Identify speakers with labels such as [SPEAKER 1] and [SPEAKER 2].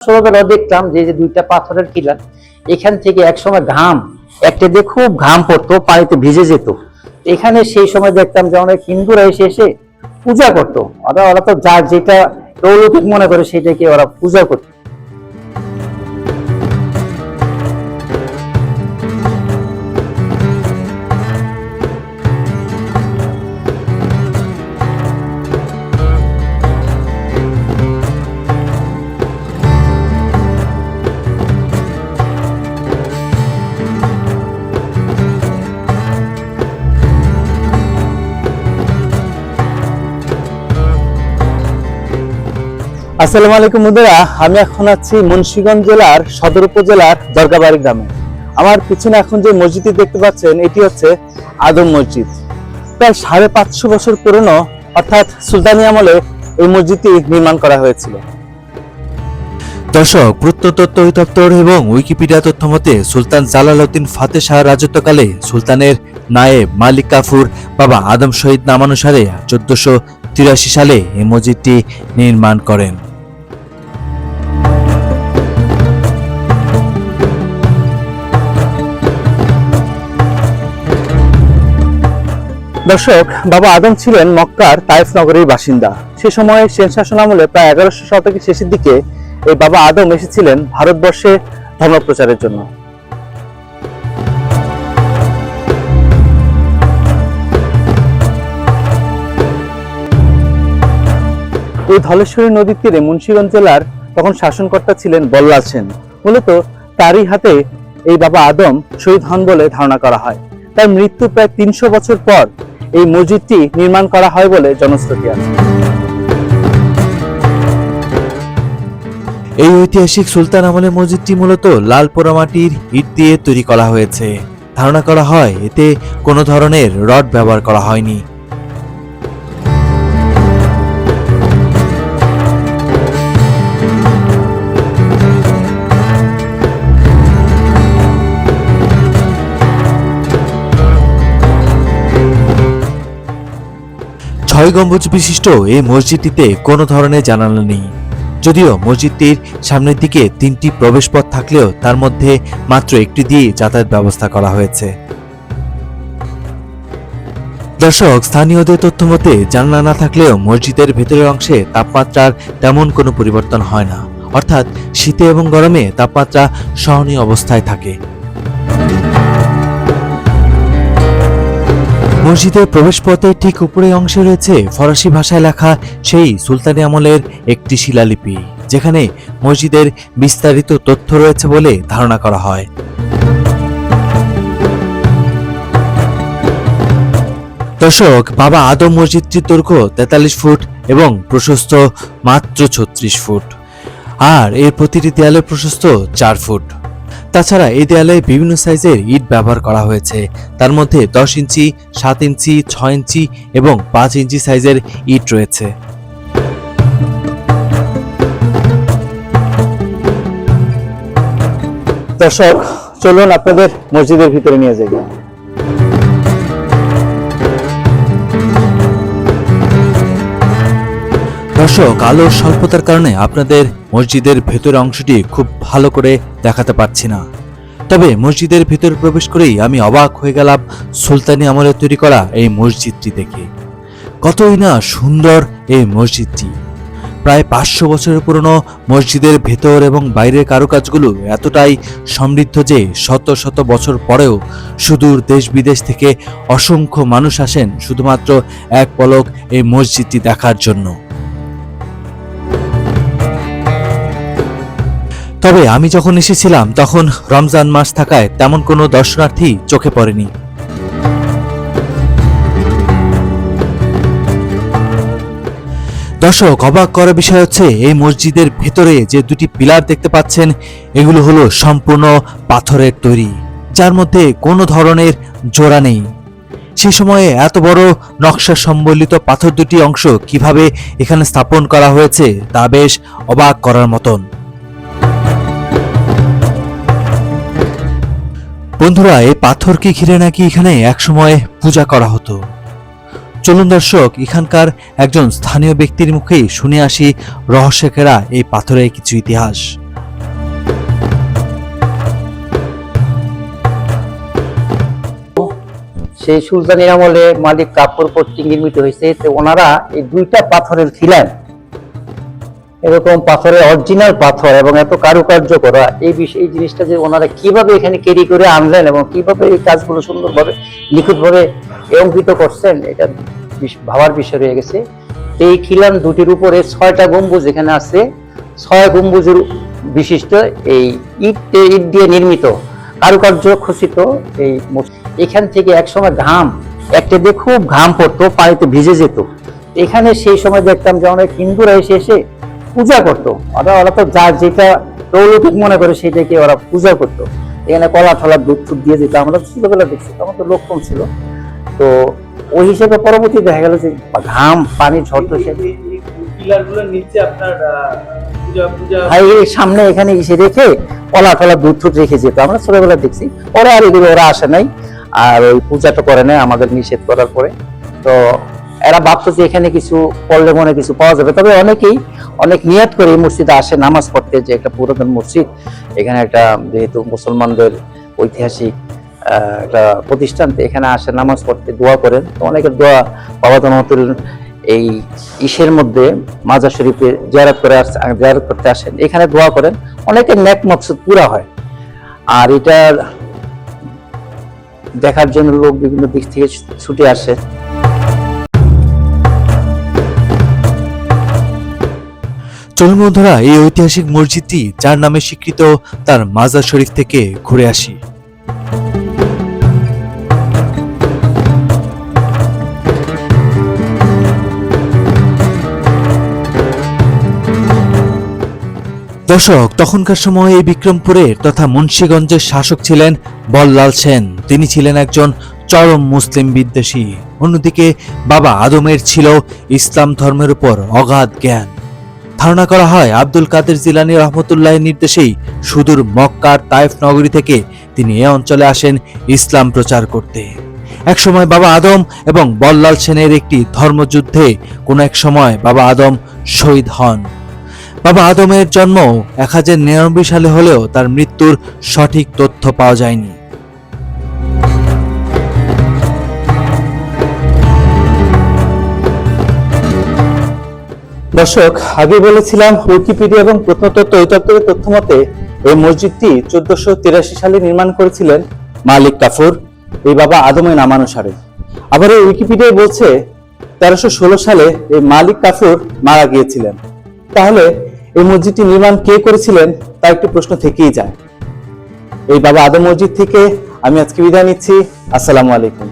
[SPEAKER 1] ছোটবেলায় দেখতাম যে যে দুইটা পাথরের কিলার, এখান থেকে একসময় ঘাম, একটা দিয়ে খুব ঘাম পড়তো, পানিতে ভিজে যেত। এখানে সেই সময় দেখতাম যে অনেক হিন্দুরা এসে এসে পূজা করতো। ওরা ওরা তো যা যেটা অলৌকিক মনে করে সেটাকে ওরা পূজা করতো।
[SPEAKER 2] আসসালামু আলাইকুম বন্ধুরা, আমি এখন আছি মুন্সিগঞ্জ জেলার সদর উপজেলার দরগাবাড়ি গ্রামে। আমার পিছনে এখন যে মসজিদটি দেখতে পাচ্ছেন, এটি হচ্ছে আদম মসজিদ। প্রায় সাড়ে পাঁচশো বছর পুরনো, অর্থাৎ সুলতানি আমলে এই মসজিদটি নির্মাণ করা হয়েছিল।
[SPEAKER 3] দর্শক, প্রত্নতত্ত্ব অধিদপ্তর এবং উইকিপিডিয়া তথ্য মতে, সুলতান জালালউদ্দিন ফাতে শাহ রাজত্বকালে সুলতানের নায়েব মালিক কাফুর বাবা আদম শহীদ নামানুসারে চোদ্দশো তিরাশি সালে এই মসজিদটি নির্মাণ করেন।
[SPEAKER 2] দর্শক, বাবা আদম ছিলেন মক্কার তাইফ নগরীর বাসিন্দা। সে সময় সেন শাসন আমলে প্রায় এগারোশো শতকের শেষের দিকে এই বাবা আদম এসেছিলেন ভারতবর্ষে ধর্ম প্রচারের জন্য। এই ধলেশ্বরী নদীর তীরে মুন্সিগঞ্জ জেলার তখন শাসনকর্তা ছিলেন বল্লাল সেন। মূলত তারই হাতে এই বাবা আদম শহীদ হন বলে ধারণা করা হয়। তার মৃত্যু প্রায় তিনশো বছর পর এই মসজিদটি নির্মাণ করা হয় বলে জনশ্রুতি আছে।
[SPEAKER 3] এই ঐতিহাসিক সুলতান আমলের মসজিদটি মূলত লাল পোড়ামাটির ইট দিয়ে তৈরি করা হয়েছে। ধারণা করা হয় এতে কোনো ধরনের রড ব্যবহার করা হয়নি। ছয় গম্বুজ বিশিষ্ট এই মসজিদটিতে কোনো ধরনের জানালা নেই। যদিও মসজিদটির সামনের দিকে তিনটি প্রবেশপথ থাকলেও তার মধ্যে মাত্র একটি দিয়ে যাতায়াত ব্যবস্থা করা হয়েছে। দর্শক, স্থানীয়দের তথ্য মতে, জানলা না থাকলেও মসজিদের ভেতরের অংশে তাপমাত্রার তেমন কোনো পরিবর্তন হয় না। অর্থাৎ শীতে এবং গরমে তাপমাত্রা সহনীয় অবস্থায় থাকে। মসজিদের প্রবেশপথের ঠিক উপরের অংশে রয়েছে ফরাসি ভাষায় লেখা সেই সুলতানি আমলের একটি শিলালিপি, যেখানে মসজিদের বিস্তারিত তথ্য রয়েছে বলে ধারণা করা হয়। দর্শক, বাবা আদম মসজিদটির দৈর্ঘ্য তেতাল্লিশ ফুট এবং প্রশস্ত মাত্র ছত্রিশ ফুট, আর এর প্রতিটি দেয়ালের প্রশস্ত চার ফুট। তাছাড়া এই দেয়ালে বিভিন্ন সাইজের ইট ব্যবহার করা হয়েছে। তার মধ্যে দশ ইঞ্চি, সাত ইঞ্চি, ছয় ইঞ্চি এবং পাঁচ ইঞ্চি সাইজের ইট রয়েছে।
[SPEAKER 2] দর্শক, চলুন আপনাদের মসজিদের ভিতরে নিয়ে যাই।
[SPEAKER 3] দর্শক, আলোর স্বল্পতার কারণে আপনাদের মসজিদের ভেতরের অংশটি খুব ভালো করে দেখাতে পারছি না। তবে মসজিদের ভেতরে প্রবেশ করেই আমি অবাক হয়ে গেলাম সুলতানি আমলে তৈরি করা এই মসজিদটি দেখে। কতই না সুন্দর এই মসজিদটি। প্রায় পাঁচশো বছরের পুরনো মসজিদের ভেতর এবং বাইরের কারুকাজগুলো এতটাই সমৃদ্ধ যে শত শত বছর পরেও সুদূর দেশ বিদেশ থেকে অসংখ্য মানুষ আসেন শুধুমাত্র এক পলক এই মসজিদটি দেখার জন্য। তবে আমি যখন এসেছিলাম, তখন রমজান মাস থাকায় তেমন কোনো দর্শনার্থী চোখে পড়েনি। দর্শক, অবাক করার বিষয় হচ্ছে, এই মসজিদের ভেতরে যে দুটি পিলার দেখতে পাচ্ছেন, এগুলো হলো সম্পূর্ণ পাথরের তৈরি, যার মধ্যে কোনো ধরনের জোড়া নেই। সে সময়ে এত বড় নকশা সম্বলিত পাথর দুটি অংশ কীভাবে এখানে স্থাপন করা হয়েছে, তা বেশ অবাক করার মতন। বন্ধুরা, এই পাথরকে ঘিরে নাকি এখানে একসময় পূজা করা হতো? চলুন দর্শক, এখানকার একজন স্থানীয় ব্যক্তির মুখে শুনে আসি রহস্যকেরা এই পাথরের কিছু ইতিহাস।
[SPEAKER 1] সেই সুলতানের আমলে মালিক কাপড় পট্টি নির্মিত হয়েছে। ওনারা এই দুইটা পাথরের ছিলেন এরকম পাথরের অরিজিনাল পাথর এবং এত কারুকার্য করা, এই বিষয় এই জিনিসটা যে ওনারা কীভাবে এখানে ক্যারি করে আনলেন এবং কীভাবে এই কাজগুলো সুন্দরভাবে, নিখুঁতভাবে অঙ্কিত করছেন, এটা ভাবার বিষয় রয়ে গেছে। এই খিলান দুটির উপরে ছয়টা গম্বুজ এখানে আছে। ছয় গম্বুজের বিশিষ্ট এই ইট ইট দিয়ে নির্মিত, কারুকার্য খচিত এই এখান থেকে একসময় ঘাম একটা দিয়ে খুব ঘাম পড়তো, পানিতে ভিজে যেত। এখানে সেই সময় দেখতাম যে অনেক হিন্দুরা এসে এসে পূজা করতো। ওরা ওরা তো যা যেটা লৌকিক মনে করে সেটাকে ওরা পূজা করতো। এখানে কলা ঠলা দুধ টুধ দিয়ে দিত। আমরা ছোটবেলা দেখছি তখন তো লোক কম ছিল। তো ওই হিসেবে পরবর্তী দেখা গেল যে ঘাম পানি ঝরতো সে সামনে এখানে এসে রেখে কলা টলা দুধ টুধ রেখে যেত। আমরা ছোটবেলা দেখছি। ওরা আর এগুলো ওরা আসে নাই। আর ওই পূজাটা করে নাই আমাদের নিষেধ করার পরে। তো এরা ভাবতো যে এখানে কিছু পড়লে মনে কিছু পাওয়া যাবে। তবে অনেকেই, অনেক নিয়াত করে এই মসজিদে আসে, নামাজ পড়তে যে একটা পুরাতন মসজিদ, এখানে একটা যেহেতু মুসলমানদের ঐতিহাসিক একটা প্রতিষ্ঠান এখানে আসে, নামাজ পড়তে দোয়া করেন। তো অনেকের দোয়া বাবা তনতুল এই ইসের মধ্যে মাজার শরীফে জিয়ারত করে আস- জিয়ারত করতে আসেন। এখানে দোয়া করেন। অনেকের নেক মকসুদ পুরা হয়। আর এটা দেখার জন্য লোক বিভিন্ন দিক থেকে ছুটে আসে।
[SPEAKER 3] চলুন বন্ধুরা এই ঐতিহাসিক মসজিদটি, যার নামে স্বীকৃত তার মাজার শরীফ থেকে ঘুরে আসি। দর্শক, তখনকার সময় এই বিক্রমপুরের তথা মুন্সীগঞ্জের শাসক ছিলেন বল্লাল সেন। তিনি ছিলেন একজন চরম মুসলিম বিদ্বেষী। অন্যদিকে বাবা আদমের ছিল ইসলাম ধর্মের উপর অগাধ জ্ঞান। ধারণা করা হয় আব্দুল কাদের জিলানি রহমতুল্লাহের নির্দেশেই সুদূর মক্কার তায়েফ নগরী থেকে তিনি এ অঞ্চলে আসেন ইসলাম প্রচার করতে। একসময় বাবা আদম এবং বল্লাল সেনের একটি ধর্মযুদ্ধে কোনো এক সময় বাবা আদম শহীদ হন। বাবা আদমের জন্ম এক হাজার নিরানব্বই সালে হলেও তার মৃত্যুর সঠিক তথ্য পাওয়া যায়নি।
[SPEAKER 2] দর্শক, আগে বলেছিলাম উইকিপিডিয়া এবং প্রত্নতত্ত্ব অধিদপ্তরের তথ্য মতে, এই মসজিদটি চোদ্দশো তিরাশি সালে নির্মাণ করেছিলেন মালিক কাফুর। এই বাবা আদমের নামানুসারে আবার এই উইকিপিডিয়ায় বলছে, তেরোশো ষোলো সালে এই মালিক কাফুর মারা গিয়েছিলেন। তাহলে এই মসজিদটি নির্মাণ কে করেছিলেন, তা একটি প্রশ্ন থেকেই যায়। এই বাবা আদম মসজিদ থেকে আমি আজকে বিদায় নিচ্ছি। আসসালামু আলাইকুম।